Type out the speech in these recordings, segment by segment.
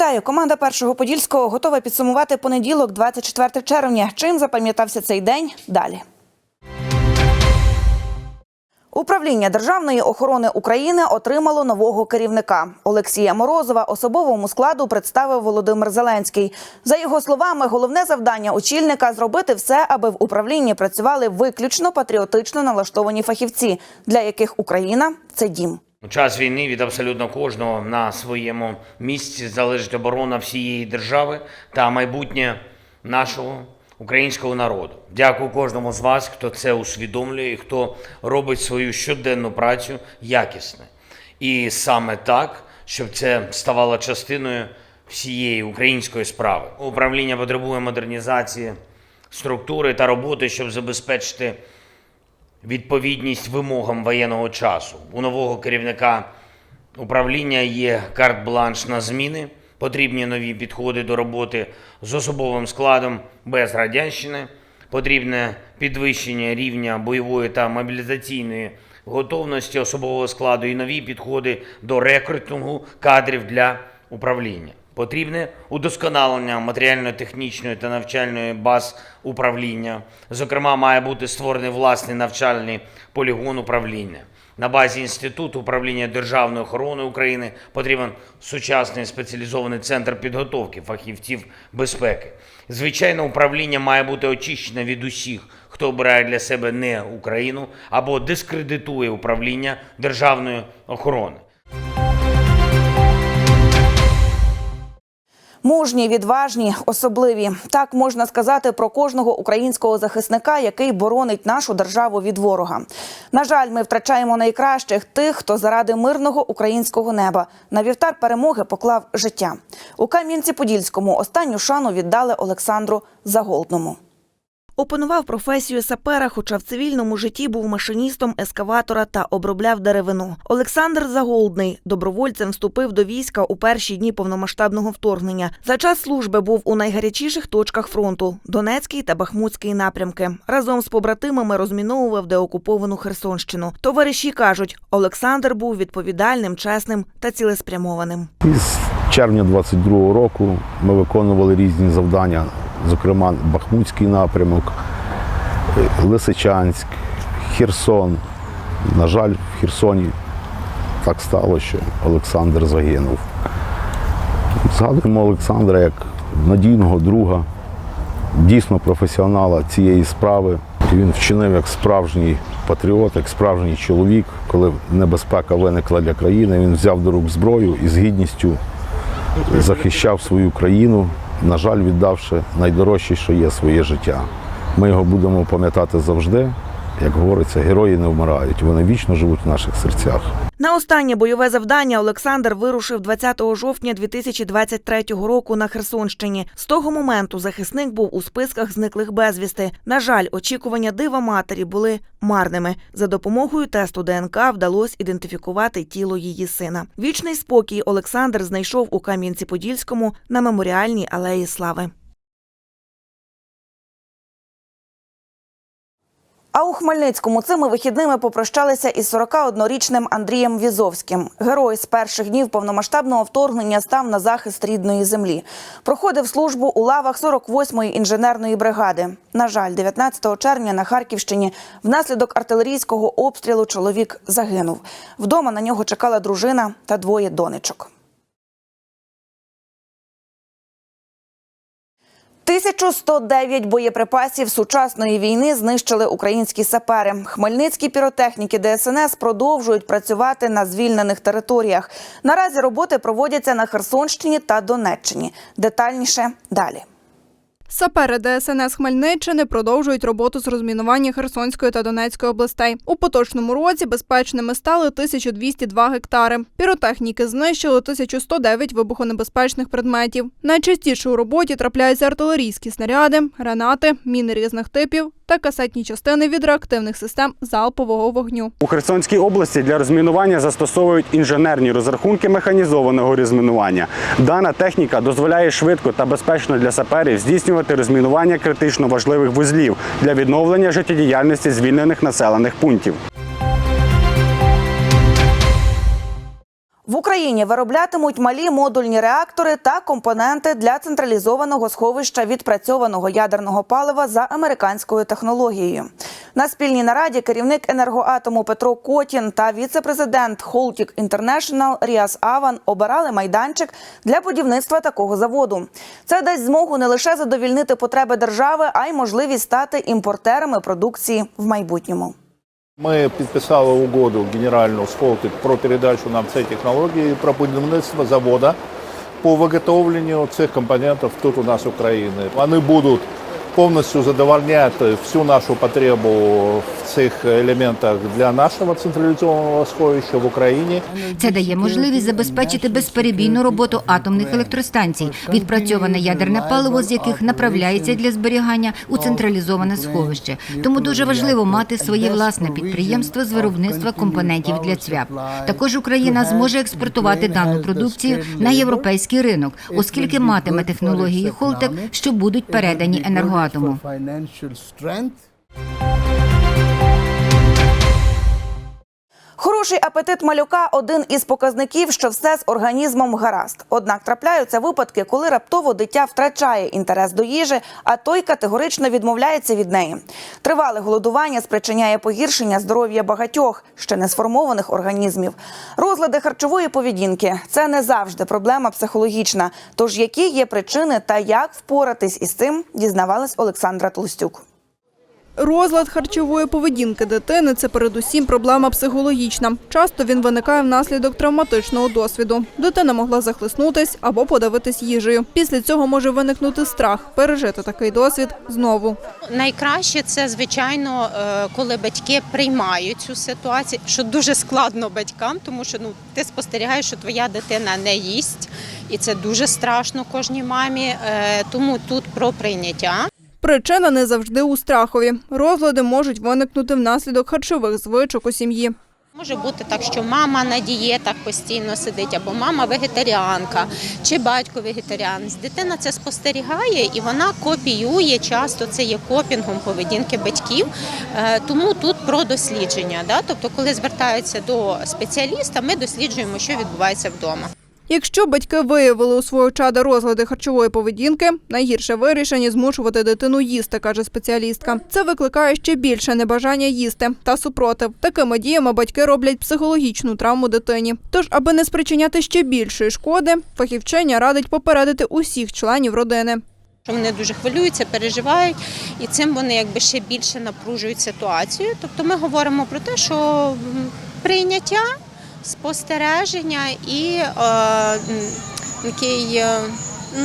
Вітаю! Команда першого подільського готова підсумувати понеділок, 24 червня. Чим запам'ятався цей день? Далі. Управління Державної охорони України отримало нового керівника. Олексія Морозова особовому складу представив Володимир Зеленський. За його словами, головне завдання очільника зробити все, аби в управлінні працювали виключно патріотично налаштовані фахівці, для яких Україна це дім. У час війни від абсолютно кожного на своєму місці залежить оборона всієї держави та майбутнє нашого українського народу. Дякую кожному з вас, хто це усвідомлює і хто робить свою щоденну працю якісно. І саме так, щоб це ставало частиною всієї української справи. Управління потребує модернізації структури та роботи, щоб забезпечити відповідність вимогам воєнного часу. У нового керівника управління є карт-бланш на зміни, потрібні нові підходи до роботи з особовим складом без радянщини, потрібне підвищення рівня бойової та мобілізаційної готовності особового складу і нові підходи до рекрутингу кадрів для управління. Потрібне удосконалення матеріально-технічної та навчальної баз управління. Зокрема, має бути створений власний навчальний полігон управління. На базі Інституту управління державної охорони України потрібен сучасний спеціалізований центр підготовки фахівців безпеки. Звичайно, управління має бути очищене від усіх, хто обирає для себе не Україну або дискредитує управління державної охорони. Мужні, відважні, особливі. Так можна сказати про кожного українського захисника, який боронить нашу державу від ворога. На жаль, ми втрачаємо найкращих тих, хто заради мирного українського неба на вівтар перемоги поклав життя. У Кам'янці-Подільському останню шану віддали Олександру Заголдному. Опанував професію сапера, хоча в цивільному житті був машиністом ескаватора та обробляв деревину. Олександр Заголдний добровольцем вступив до війська у перші дні повномасштабного вторгнення. За час служби був у найгарячіших точках фронту Донецький та Бахмутський напрямки. Разом з побратимами розміновував деокуповану Херсонщину. Товариші кажуть, Олександр був відповідальним, чесним та цілеспрямованим. Із червня 22-го року ми виконували різні завдання, зокрема Бахмутський напрямок, Лисичанськ, Херсон. На жаль, в Херсоні так стало, що Олександр загинув. Згадуємо Олександра як надійного друга, дійсно професіонала цієї справи. Він вчинив як справжній патріот, як справжній чоловік. Коли небезпека виникла для країни, він взяв до рук зброю і з гідністю захищав свою країну, на жаль, віддавши найдорожче, що є своє життя. Ми його будемо пам'ятати завжди. Як говориться, герої не вмирають, вони вічно живуть в наших серцях. На останнє бойове завдання Олександр вирушив 20 жовтня 2023 року на Херсонщині. З того моменту захисник був у списках зниклих безвісти. На жаль, очікування дива матері були марними. За допомогою тесту ДНК вдалося ідентифікувати тіло її сина. Вічний спокій Олександр знайшов у Кам'янці-Подільському на меморіальній алеї Слави. А у Хмельницькому цими вихідними попрощалися із 41-річним Андрієм Візовським. Герой з перших днів повномасштабного вторгнення став на захист рідної землі. Проходив службу у лавах 48-ї інженерної бригади. На жаль, 19 червня на Харківщині внаслідок артилерійського обстрілу чоловік загинув. Вдома на нього чекала дружина та двоє донечок. 1109 боєприпасів сучасної війни знищили українські сапери. Хмельницькі піротехніки ДСНС продовжують працювати на звільнених територіях. Наразі роботи проводяться на Херсонщині та Донеччині. Детальніше далі. Сапери ДСНС Хмельниччини продовжують роботу з розмінування Херсонської та Донецької областей. У поточному році безпечними стали 1202 гектари. Піротехніки знищили 1109 вибухонебезпечних предметів. Найчастіше у роботі трапляються артилерійські снаряди, гранати, міни різних типів та касетні частини від реактивних систем залпового вогню. У Херсонській області для розмінування застосовують інженерні розрахунки механізованого розмінування. Дана техніка дозволяє швидко та безпечно для саперів здійснювати розмінування критично важливих вузлів для відновлення життєдіяльності звільнених населених пунктів. В Україні вироблятимуть малі модульні реактори та компоненти для централізованого сховища відпрацьованого ядерного палива за американською технологією. На спільній нараді керівник енергоатому Петро Котін та віце-президент Холтік Інтернешнл Ріас Аван обирали майданчик для будівництва такого заводу. Це дасть змогу не лише задовільнити потреби держави, а й можливість стати імпортерами продукції в майбутньому. Ми підписали угоду генеральну Холтик про передачу нам цієї технології, про будівництво заводу по виготовленню цих компонентів тут у нас в Україні. Вони будуть повністю задовольняти всю нашу потребу в цих елементах для нашого централізованого сховища в Україні. Це дає можливість забезпечити безперебійну роботу атомних електростанцій, відпрацьоване ядерне паливо, з яких направляється для зберігання у централізоване сховище. Тому дуже важливо мати своє власне підприємство з виробництва компонентів для ЦВЯП. Також Україна зможе експортувати дану продукцію на європейський ринок, оскільки матиме технології Холтек, що будуть передані енергоатому. Хороший апетит малюка один із показників, що все з організмом гаразд. Однак трапляються випадки, коли раптово дитя втрачає інтерес до їжі, а той категорично відмовляється від неї. Тривале голодування спричиняє погіршення здоров'я багатьох ще не сформованих організмів. Розлади харчової поведінки це не завжди проблема психологічна. Тож які є причини та як впоратись із цим, дізнавалась Олександра Толстюк. Розлад харчової поведінки дитини це передусім проблема психологічна. Часто він виникає внаслідок травматичного досвіду. Дитина могла захлиснутись або подавитись їжею. Після цього може виникнути страх пережити такий досвід знову. Найкраще це звичайно, е, коли батьки приймають цю ситуацію, що дуже складно батькам, тому що ну ти спостерігаєш, що твоя дитина не їсть, і це дуже страшно кожній мамі. Е, Тому тут про прийняття. Причина не завжди у страхові. Розлади можуть виникнути внаслідок харчових звичок у сім'ї. Може бути так, що мама на дієтах постійно сидить, або мама вегетаріанка, чи батько вегетаріанець. Дитина це спостерігає і вона копіює часто це є копінгом поведінки батьків. Е, Тому тут про дослідження. Тобто, коли звертаються до спеціаліста, ми досліджуємо, що відбувається вдома. Якщо батьки виявили у свого чада розлади харчової поведінки, найгірше вирішення змушувати дитину їсти, каже спеціалістка. Це викликає ще більше небажання їсти та супротив. Такими діями батьки роблять психологічну травму дитині. Тож, аби не спричиняти ще більшої шкоди, фахівчиня радить попередити усіх членів родини. Вони дуже хвилюються, переживають, і цим вони якби ще більше напружують ситуацію. Тобто ми говоримо про те, що прийняття, спостереження і е, такий, е,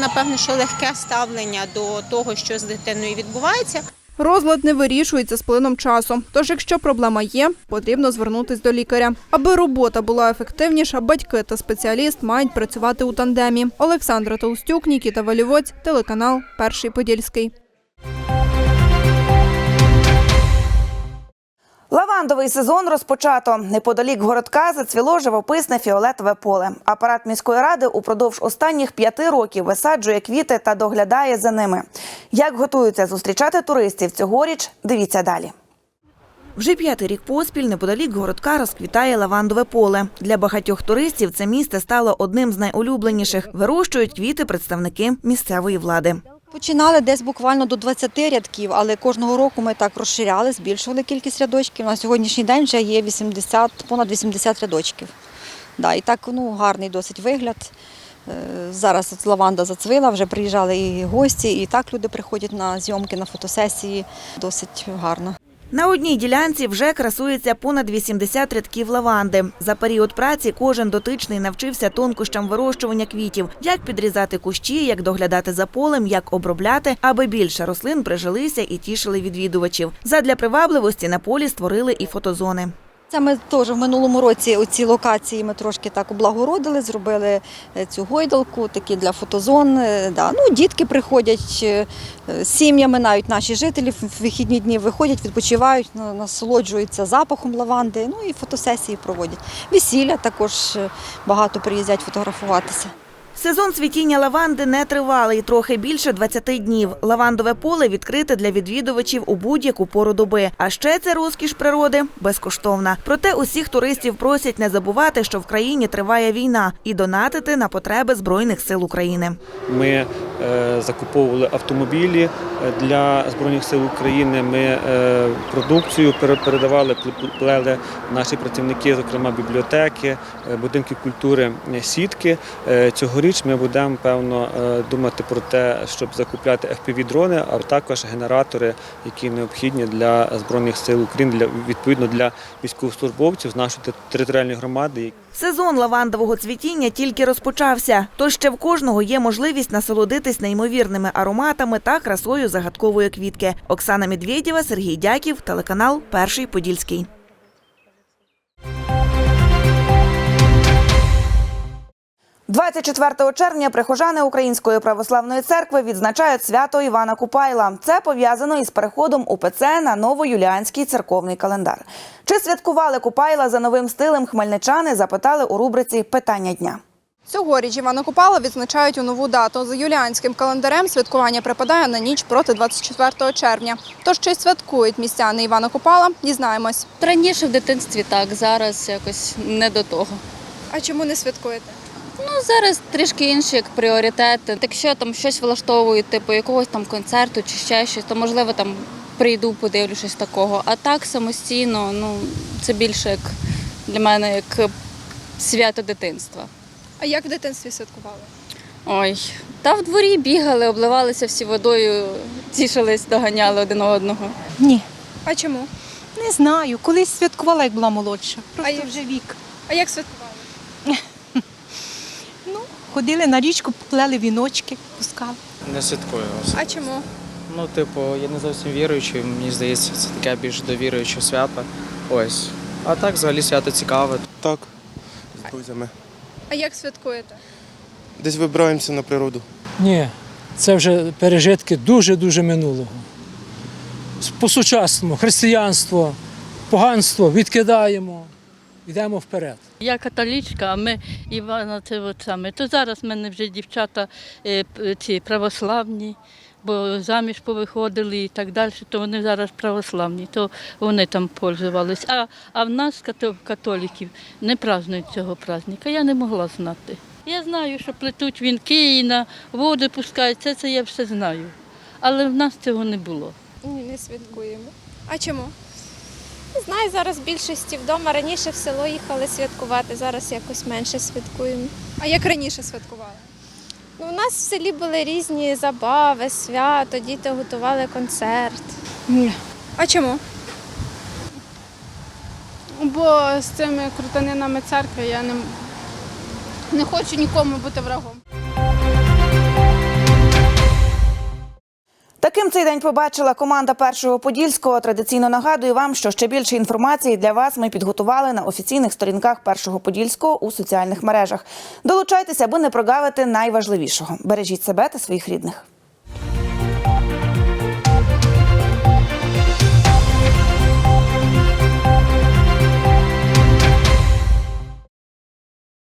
напевно, що легке ставлення до того, що з дитиною відбувається. Розлад не вирішується з плином часу. Тож, якщо проблема є, потрібно звернутись до лікаря. Аби робота була ефективніша, батьки та спеціаліст мають працювати у тандемі. Олександра Толстюк, Нікіта Валівоць, телеканал Перший Подільський. Лавандовий сезон розпочато. Неподалік городка зацвіло живописне фіолетове поле. Апарат міської ради упродовж останніх п'яти років висаджує квіти та доглядає за ними. Як готуються зустрічати туристів цьогоріч, дивіться далі. Вже п'ятий рік поспіль неподалік городка розквітає лавандове поле. Для багатьох туристів це місце стало одним з найулюбленіших. Вирощують квіти представники місцевої влади. Починали десь буквально до 20 рядків, але кожного року ми так розширяли, збільшували кількість рядочків. На сьогоднішній день вже є 80, понад 80 рядочків. Да, і так ну, гарний досить вигляд. Е, Зараз от лаванда зацвила, вже приїжджали і гості, і так люди приходять на зйомки, на фотосесії. Досить гарно. На одній ділянці вже красується понад 80 рядків лаванди. За період праці кожен дотичний навчився тонкощам вирощування квітів, як підрізати кущі, як доглядати за полем, як обробляти, аби більше рослин прижилися і тішили відвідувачів. Задля привабливості на полі створили і фотозони. Це ми теж в минулому році оці локації ми трошки так облагородили, зробили е, цю гойдалку, такі для фотозон. е, Да. Ну, дітки приходять е, сім'ями, навіть наші жителі в вихідні дні виходять, відпочивають, на- насолоджуються запахом лаванди, ну і фотосесії проводять. Весілля також багато приїздять фотографуватися. Сезон цвітіння лаванди не тривалий, трохи більше 20 днів. Лавандове поле відкрите для відвідувачів у будь-яку пору доби. А ще це розкіш природи безкоштовна. Проте усіх туристів просять не забувати, що в країні триває війна, і донатити на потреби збройних сил України. Ми е, закуповували автомобілі е, для Збройних сил України. Ми е, продукцію пере- передавали, плели наші працівники, зокрема бібліотеки, будинки культури, сітки. Е, Цьогоріч ми будемо певно е, думати про те, щоб закупляти FPV-дрони, а також генератори, які необхідні для Збройних сил України, для відповідно для військовослужбовців з нашої територіальної громади. Сезон лавандового цвітіння тільки розпочався, тож ще в кожного є можливість насолодитись неймовірними ароматами та красою загадкової квітки. Оксана Медведєва, Сергій Дяків, телеканал Перший Подільський. – 24 червня прихожани Української православної церкви відзначають свято Івана Купайла. Це пов'язано із переходом УПЦ на новоюліанський церковний календар. Чи святкували Купайла за новим стилем хмельничани? Запитали у рубриці Питання дня. Цьогоріч Івана Купала відзначають у нову дату. За юліанським календарем святкування припадає на ніч проти 24 червня. Тож чи святкують містяни Івана Купала, дізнаємось. Раніше в дитинстві так, зараз якось не до того. А чому не святкуєте? Ну зараз трішки інші як пріоритети. Якщо там щось влаштовують, типу якогось там концерту чи ще щось, то можливо там прийду, подивлюсь щось такого. А так самостійно, ну це більше як для мене як свято дитинства. А як в дитинстві святкували? Ой, та в дворі бігали, обливалися всі водою, тішились, доганяли один одного. Ні, А чому? не знаю. Колись святкувала, як була молодша. А Просто як- вже вік. А як святкували? Ходили на річку, плели віночки, пускали. Не святкую. А чому? Ну, типу, я не зовсім віруючий, мені здається, це таке більш довіруюче свято. Ось. А так взагалі свято цікаве. Так, з друзями. А як святкуєте? Десь вибираємося на природу. Ні, це вже пережитки дуже-дуже минулого. По-сучасному, християнство, поганство відкидаємо, йдемо вперед. Я католічка, а ми Івана це. То зараз в мене вже дівчата е, ці православні, бо заміж повиходили і так далі, то вони зараз православні, то вони там пользувались. А, а в нас, като- католиків, не празднують цього праздника. Я не могла знати. Я знаю, що плетуть вінки і на воду пускають, це, це я все знаю. Але в нас цього не було. Ні, не святкуємо. А чому? Знаю, зараз більшості вдома. Раніше в село їхали святкувати, зараз якось менше святкуємо. А як раніше святкували? Ну, у нас в селі були різні забави, свято, діти готували концерт. Ні. А чому? Бо з цими крутанинами церкви я не, не хочу нікому бути врагом. Таким цей день побачила команда першого подільського. Традиційно нагадую вам, що ще більше інформації для вас ми підготували на офіційних сторінках першого подільського у соціальних мережах. Долучайтеся, аби не прогавити найважливішого. Бережіть себе та своїх рідних.